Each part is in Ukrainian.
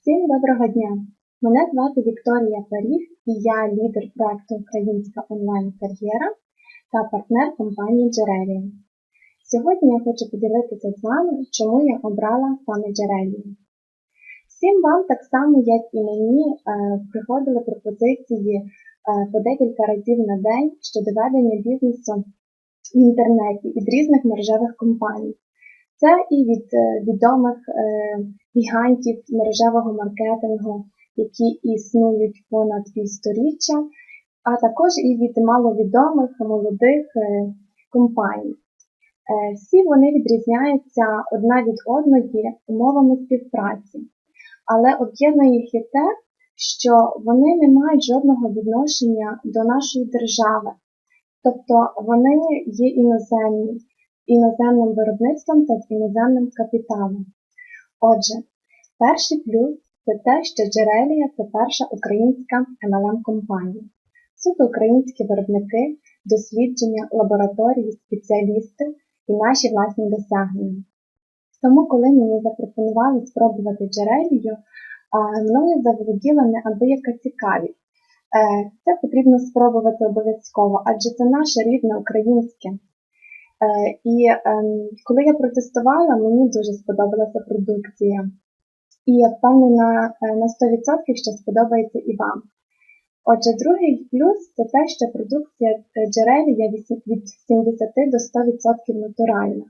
Всім доброго дня! Мене звати Вікторія Паріг і я лідер проекту Українська онлайн-кар'єра та партнер компанії Джерелія. Сьогодні я хочу поділитися з вами, чому я обрала саме Джерелію. Всім вам, так само як і мені, е, приходили пропозиції е, по декілька разів на день щодо ведення бізнесу в інтернеті від різних мережевих компаній. Це і від е, відомих е, гігантів мережевого маркетингу, які існують понад півсторіччя, а також і від маловідомих молодих е, компаній. Всі вони відрізняються одна від одної умовами співпраці, але об'єднує їх і те, що вони не мають жодного відношення до нашої держави, тобто вони є іноземні, іноземним виробництвом та з іноземним капіталом. Отже, перший плюс це те, що Джерелія це перша українська MLM-компанія. Суто українські виробники, дослідження, лабораторії, спеціалісти і наші власні досягнення. Тому, коли мені запропонували спробувати джерелію, мною заволоділа неабияка цікавість. Е, Це потрібно спробувати обов'язково, адже це наше рідне українське. Е, І ем, коли я протестувала, мені дуже сподобалася продукція. І я впевнена е, на 100%, що сподобається і вам. Отже, другий плюс це те, що продукція джерелія від 70 до 100% натуральна,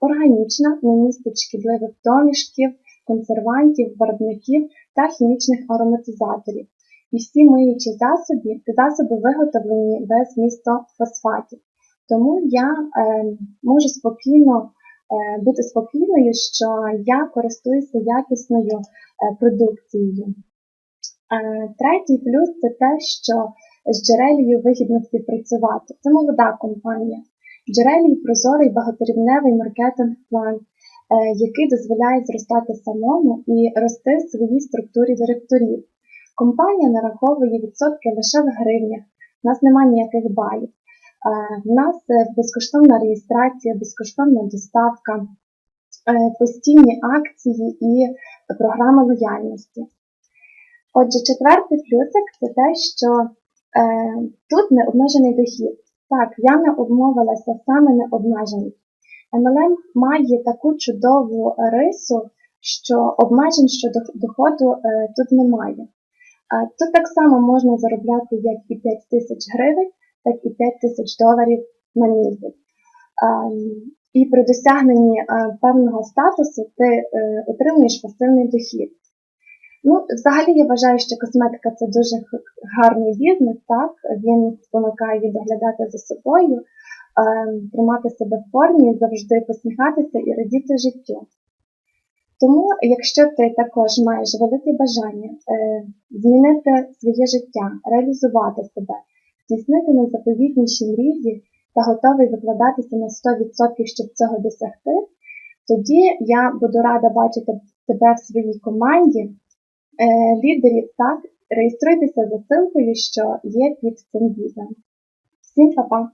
органічна, не містить шкідливих домішків, консервантів, барвників та хімічних ароматизаторів. І всі миючі засоби, засоби виготовлені без місто фосфатів. Тому я е, можу спокійно е, бути спокійною, що я користуюся якісною е, продукцією. Третій плюс це те, що з джерелією вигідно співпрацювати. Це молода компанія. В джерелії прозорий багаторівневий маркетинг-план, який дозволяє зростати самому і рости в своїй структурі директорів. Компанія нараховує відсотки лише в гривнях, у нас немає ніяких балів. Е, В нас е, безкоштовна реєстрація, безкоштовна доставка, е, постійні акції і програма лояльності. Отже, четвертий плюсик це те, що тут необмежений дохід. Так, я не обмовилася саме необмежений. MLM має таку чудову рису, що обмежень щодо доходу тут немає. Тут так само можна заробляти як і 5 тисяч гривень, так і 5 тисяч доларів на місяць. Ем, І при досягненні е, певного статусу ти е, отримуєш пасивний дохід. Ну, взагалі я вважаю, що косметика це дуже гарний бізнес, так? Він спонукає доглядати за собою, ем, тримати себе в формі, завжди посміхатися і радіти життю. Тому, якщо ти також маєш велике бажання е, змінити своє життя, реалізувати себе, здійснити найзаповітніші мрії та готовий викладатися на 100%, щоб цього досягти, тоді я буду рада бачити тебе в своїй команді е, лідерів, так, реєструйтеся за ссылкою, що є під цим відео. Всім па-па!